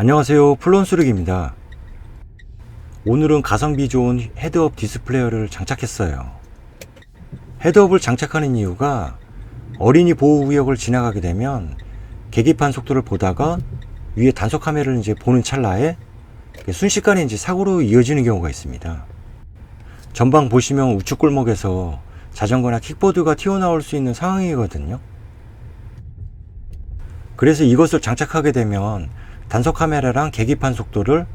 안녕하세요. 플론수르기입니다. 오늘은 가성비 좋은 헤드업 디스플레이어를 장착했어요. 헤드업을 장착하는 이유가 어린이 보호 구역을 지나가게 되면 계기판 속도를 보다가 위에 단속 카메라를 이제 보는 찰나에 순식간에 이제 사고로 이어지는 경우가 있습니다. 전방 보시면 우측 골목에서 자전거나 킥보드가 튀어나올 수 있는 상황이거든요. 그래서 이것을 장착하게 되면 단속 카메라랑 계기판 속도를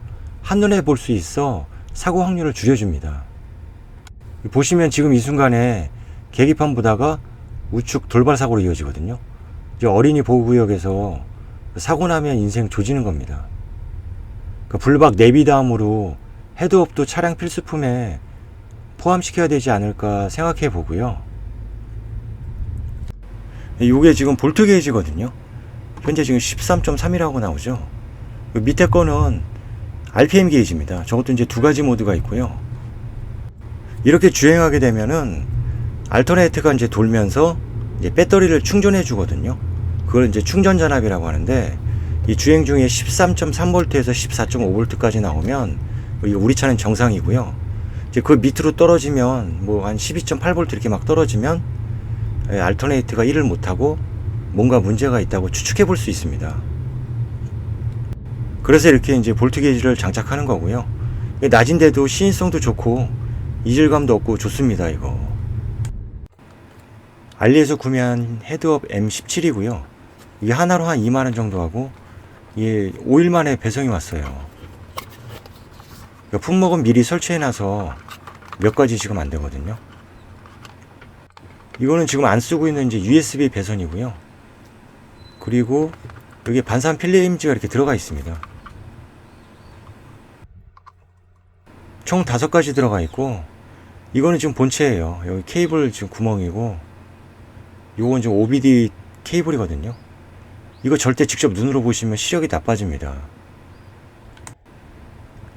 한눈에 볼 수 있어 사고 확률을 줄여줍니다. 보시면 지금 이 순간에 계기판 보다가 우측 돌발 사고로 이어지거든요. 이제 어린이 보호구역에서 사고 나면 인생 조지는 겁니다. 그 불박 내비 다음으로 헤드업도 차량 필수품에 포함시켜야 되지 않을까 생각해 보고요. 이게 지금 볼트 게이지거든요. 현재 지금 13.3이라고 나오죠. 그 밑에 거는 RPM 게이지입니다. 저것도 이제 두 가지 모드가 있고요. 이렇게 주행하게 되면은 알터네이트가 이제 돌면서 이제 배터리를 충전해 주거든요. 그걸 이제 충전 전압이라고 하는데 이 주행 중에 13.3V에서 14.5V까지 나오면 이거 우리 차는 정상이고요. 이제 그 밑으로 떨어지면 뭐 한 12.8V 이렇게 막 떨어지면 예, 알터네이트가 일을 못하고 뭔가 문제가 있다고 추측해 볼 수 있습니다. 그래서 이렇게 이제 볼트 게이지를 장착하는 거고요. 낮인데도 시인성도 좋고 이질감도 없고 좋습니다. 이거. 알리에서 구매한 헤드업 M17이고요. 이게 하나로 한 2만 원 정도 하고 이게 5일 만에 배송이 왔어요. 품목은 미리 설치해 놔서 몇 가지 지금 안 되거든요. 이거는 지금 안 쓰고 있는 이제 USB 배선이고요. 그리고 여기 반산 필름지가 이렇게 들어가 있습니다. 총 다섯 가지 들어가 있고 이거는 지금 본체예요. 여기 케이블 지금 구멍이고 요건 지금 OBD 케이블이거든요. 이거 절대 직접 눈으로 보시면 시력이 나빠집니다.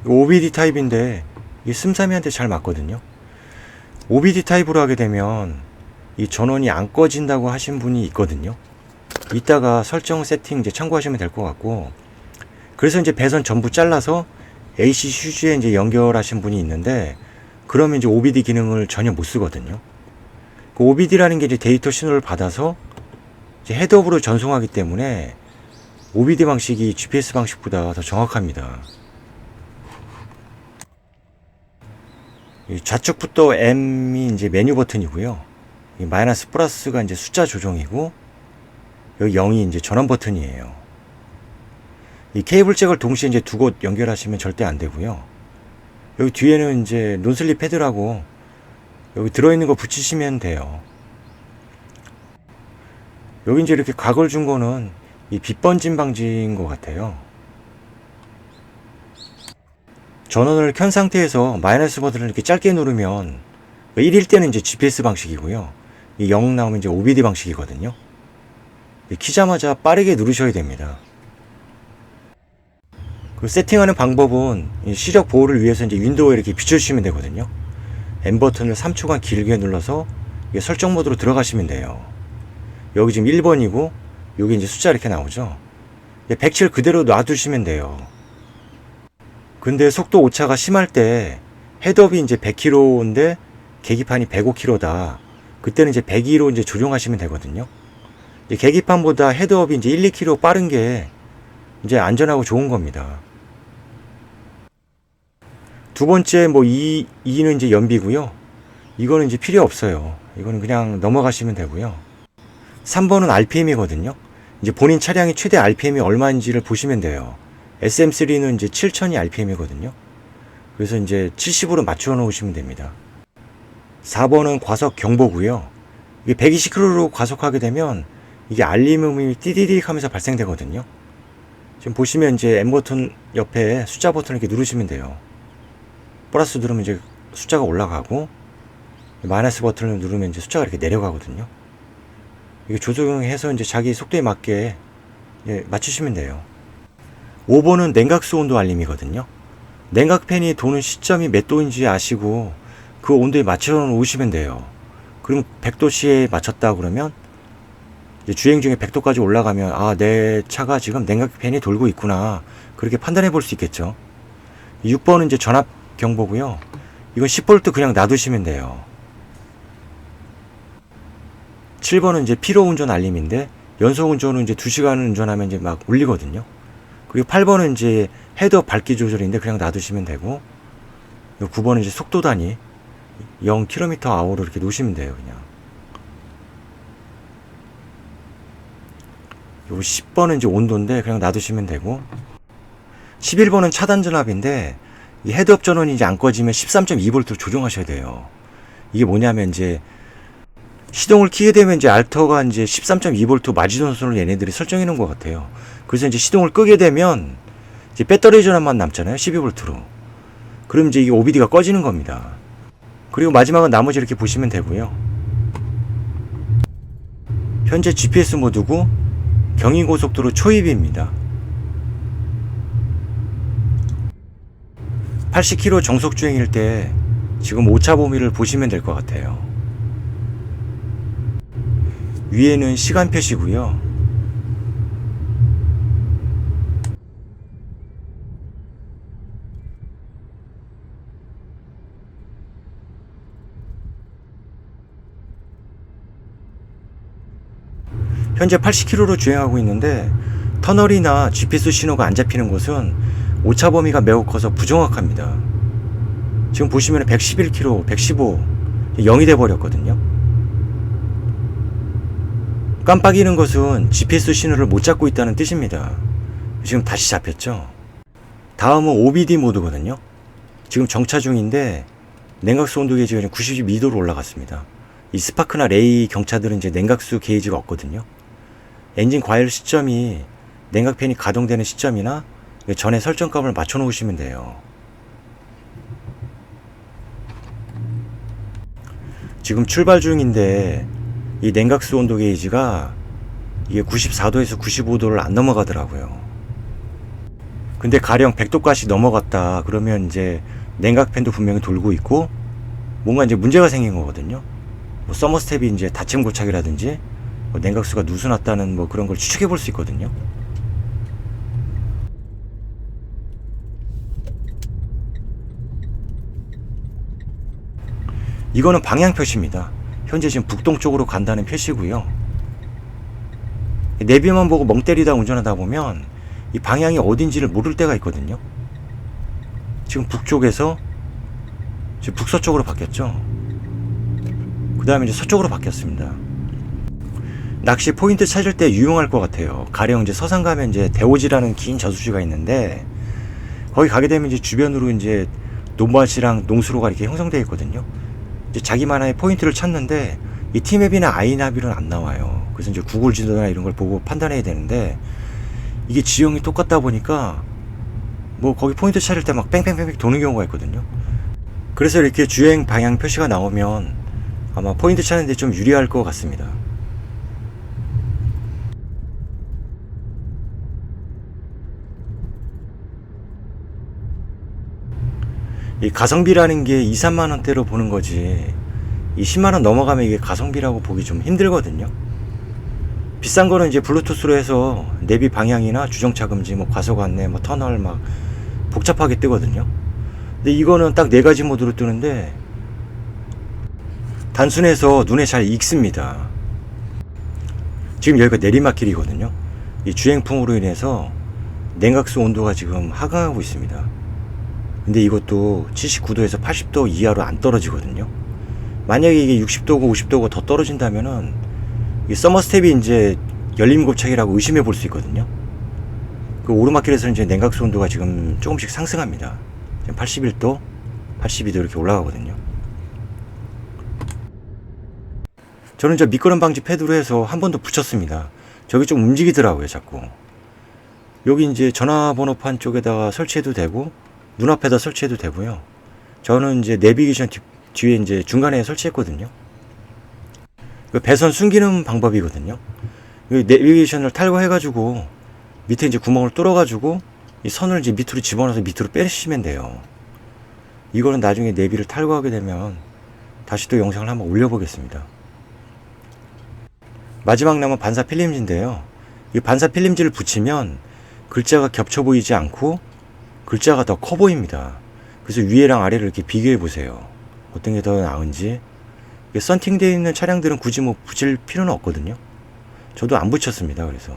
OBD 타입인데 이 씀삼이한테 잘 맞거든요. OBD 타입으로 하게 되면 이 전원이 안 꺼진다고 하신 분이 있거든요. 이따가 설정 세팅 이제 참고하시면 될 것 같고 그래서 이제 배선 전부 잘라서 AC 휴지에 이제 연결하신 분이 있는데 그러면 이제 OBD 기능을 전혀 못 쓰거든요. 그 OBD라는 게 이제 데이터 신호를 받아서 이제 헤드업으로 전송하기 때문에 OBD 방식이 GPS 방식보다 더 정확합니다. 이 좌측부터 M이 이제 메뉴 버튼이고요. 이 마이너스 플러스가 이제 숫자 조정이고 여기 0이 이제 전원 버튼이에요. 이 케이블 잭을 동시에 이제 두 곳 연결하시면 절대 안 되고요. 여기 뒤에는 이제 논슬립 패드라고 여기 들어있는 거 붙이시면 돼요. 여기 이제 이렇게 각을 준 거는 이 빛번짐 방지인 것 같아요. 전원을 켠 상태에서 마이너스 버튼을 이렇게 짧게 누르면 1일 때는 이제 GPS 방식이고요. 이 0 나오면 이제 OBD 방식이거든요. 키자마자 빠르게 누르셔야 됩니다. 그 세팅하는 방법은 시력 보호를 위해서 이제 윈도우에 이렇게 비춰주시면 되거든요. M 버튼을 3초간 길게 눌러서 설정 모드로 들어가시면 돼요. 여기 지금 1번이고 여기 이제 숫자 이렇게 나오죠. 107 그대로 놔두시면 돼요. 근데 속도 오차가 심할 때 헤드업이 이제 100km인데 계기판이 105km다. 그때는 이제 102로 이제 조정하시면 되거든요. 계기판보다 헤드업이 이제 1, 2km 빠른 게 이제 안전하고 좋은 겁니다. 두 번째 뭐 2, 2는 이제 연비고요. 이거는 이제 필요 없어요. 이거는 그냥 넘어가시면 되고요. 3번은 RPM이거든요. 이제 본인 차량이 최대 RPM이 얼마인지를 보시면 돼요. SM3는 이제 7000이 RPM이거든요. 그래서 이제 70으로 맞춰 놓으시면 됩니다. 4번은 과속 경보고요. 이게 120km로 과속하게 되면 이게 알림음이 띠디딕 하면서 발생되거든요. 지금 보시면 이제 M 버튼 옆에 숫자 버튼을 이렇게 누르시면 돼요. 플러스 누르면 이제 숫자가 올라가고 마이너스 버튼을 누르면 이제 숫자가 이렇게 내려가거든요. 이게 조정해서 이제 자기 속도에 맞게 예, 맞추시면 돼요. 5번은 냉각수 온도 알림이거든요. 냉각팬이 도는 시점이 몇 도인지 아시고 그 온도에 맞춰 놓으시면 돼요. 그럼 100도씨에 맞췄다 그러면 주행 중에 100도까지 올라가면 아, 내 차가 지금 냉각팬이 돌고 있구나. 그렇게 판단해 볼 수 있겠죠. 6번은 이제 전압 경보고요. 이건 10V 그냥 놔두시면 돼요. 7번은 이제 피로 운전 알림인데 연속 운전은 이제 2시간 운전하면 이제 막 울리거든요. 그리고 8번은 이제 헤드업 밝기 조절인데 그냥 놔두시면 되고 9번은 이제 속도 단위 0km 아워로 이렇게 놓으시면 돼요, 그냥. 요 10번은 이제 온도인데 그냥 놔두시면 되고 11번은 차단 전압인데 이 헤드업 전원이 이제 안 꺼지면 13.2V로 조정하셔야 돼요. 이게 뭐냐면 이제 시동을 키게 되면 이제 알터가 이제 13.2V 마지노선을 얘네들이 설정해 놓은 것 같아요. 그래서 이제 시동을 끄게 되면 이제 배터리 전압만 남잖아요. 12V로. 그럼 이제 이게 OBD가 꺼지는 겁니다. 그리고 마지막은 나머지 이렇게 보시면 되고요. 현재 GPS 모드고 경인고속도로 초입입니다. 80km 정속 주행일 때 지금 오차 범위를 보시면 될 것 같아요. 위에는 시간 표시고요. 현재 80km로 주행하고 있는데 터널이나 GPS 신호가 안 잡히는 곳은 오차 범위가 매우 커서 부정확합니다. 지금 보시면 111km, 115, 0이 돼 버렸거든요. 깜빡이는 것은 GPS 신호를 못 잡고 있다는 뜻입니다. 지금 다시 잡혔죠. 다음은 OBD 모드거든요. 지금 정차 중인데 냉각수 온도 게이지가 지금 92도로 올라갔습니다. 이 스파크나 레이 경차들은 이제 냉각수 게이지가 없거든요. 엔진 과열 시점이 냉각팬이 가동되는 시점이나 전에 설정값을 맞춰 놓으시면 돼요. 지금 출발 중인데 이 냉각수 온도 게이지가 이게 94도에서 95도를 안 넘어가더라고요. 근데 가령 100도까지 넘어갔다 그러면 이제 냉각팬도 분명히 돌고 있고 뭔가 이제 문제가 생긴 거거든요. 뭐 서머스텝이 이제 닫힘 고착이라든지 뭐 냉각수가 누수났다는 뭐 그런 걸 추측해 볼 수 있거든요. 이거는 방향 표시입니다. 현재 지금 북동쪽으로 간다는 표시고요. 내비만 보고 멍 때리다 운전하다 보면 이 방향이 어딘지를 모를 때가 있거든요. 지금 북쪽에서 지금 북서쪽으로 바뀌었죠. 그 다음에 이제 서쪽으로 바뀌었습니다. 낚시 포인트 찾을 때 유용할 것 같아요. 가령 이제 서산 가면 이제 대오지라는 긴 저수지가 있는데 거기 가게 되면 이제 주변으로 이제 논밭이랑 농수로가 이렇게 형성되어 있거든요. 자기만의 포인트를 찾는데 이 티맵이나 아이나비는 안 나와요. 그래서 이제 구글 지도나 이런 걸 보고 판단해야 되는데 이게 지형이 똑같다 보니까 뭐 거기 포인트 찾을 때 막 뺑뺑뺑뺑 도는 경우가 있거든요. 그래서 이렇게 주행 방향 표시가 나오면 아마 포인트 찾는 데 좀 유리할 것 같습니다. 이 가성비라는 게 2, 3만 원대로 보는 거지. 이 10만 원 넘어가면 이게 가성비라고 보기 좀 힘들거든요. 비싼 거는 이제 블루투스로 해서 내비 방향이나 주정차 금지, 뭐 과속 안내, 뭐 터널 막 복잡하게 뜨거든요. 근데 이거는 딱 네 가지 모드로 뜨는데 단순해서 눈에 잘 익습니다. 지금 여기가 내리막길이거든요. 이 주행풍으로 인해서 냉각수 온도가 지금 하강하고 있습니다. 근데 이것도 79도에서 80도 이하로 안 떨어지거든요. 만약에 이게 60도고 50도고 더 떨어진다면은 이 서머스텝이 이제 열림 곱창이라고 의심해 볼 수 있거든요. 그 오르막길에서는 이제 냉각수 온도가 지금 조금씩 상승합니다. 지금 81도, 82도 이렇게 올라가거든요. 저는 저 미끄럼 방지 패드로 해서 한 번 더 붙였습니다. 저기 좀 움직이더라고요, 자꾸. 여기 이제 전화번호판 쪽에다가 설치해도 되고, 눈앞에다 설치해도 되고요. 저는 이제 내비게이션 뒤, 뒤에 이제 중간에 설치했거든요. 그 배선 숨기는 방법이거든요. 이 내비게이션을 탈거해가지고 밑에 이제 구멍을 뚫어가지고 이 선을 이제 밑으로 집어넣어서 밑으로 빼시면 돼요. 이거는 나중에 내비를 탈거하게 되면 다시 또 영상을 한번 올려보겠습니다. 마지막 남은 반사 필름지인데요. 이 반사 필름지를 붙이면 글자가 겹쳐 보이지 않고 글자가 더 커 보입니다. 그래서 위에랑 아래를 이렇게 비교해 보세요. 어떤 게 더 나은지. 썬팅되어 있는 차량들은 굳이 뭐 붙일 필요는 없거든요. 저도 안 붙였습니다. 그래서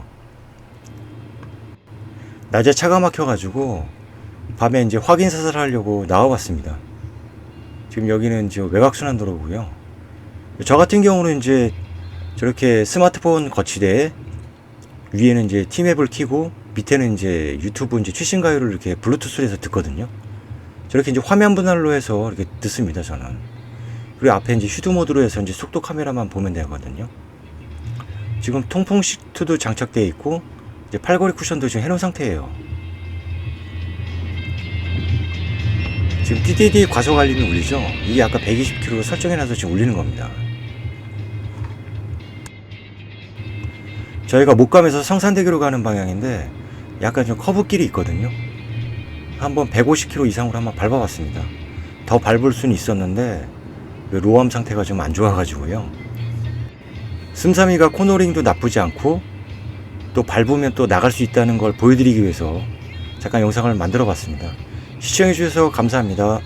낮에 차가 막혀가지고 밤에 이제 확인 사살을 하려고 나와봤습니다. 지금 여기는 이제 외곽순환 도로고요. 저 같은 경우는 이제 저렇게 스마트폰 거치대에 위에는 이제 티맵을 키고 밑에는 이제 유튜브 이제 최신 가요를 이렇게 블루투스로 해서 듣거든요. 저렇게 이제 화면 분할로 해서 이렇게 듣습니다, 저는. 그리고 앞에 이제 휴드 모드로 해서 이제 속도 카메라만 보면 되거든요. 지금 통풍 시트도 장착되어 있고 이제 팔걸이 쿠션도 지금 해놓은 상태예요. 지금 DDD 과속 알림이 울리죠? 이게 아까 120km로 설정해놔서 지금 울리는 겁니다. 저희가 목감에서 성산대교로 가는 방향인데 약간 좀 커브길이 있거든요. 한번 150km 이상으로 한번 밟아봤습니다. 더 밟을 수는 있었는데 그 로암 상태가 좀 안 좋아가지고요. 슴삼이가 코너링도 나쁘지 않고 또 밟으면 또 나갈 수 있다는 걸 보여드리기 위해서 잠깐 영상을 만들어 봤습니다. 시청해주셔서 감사합니다.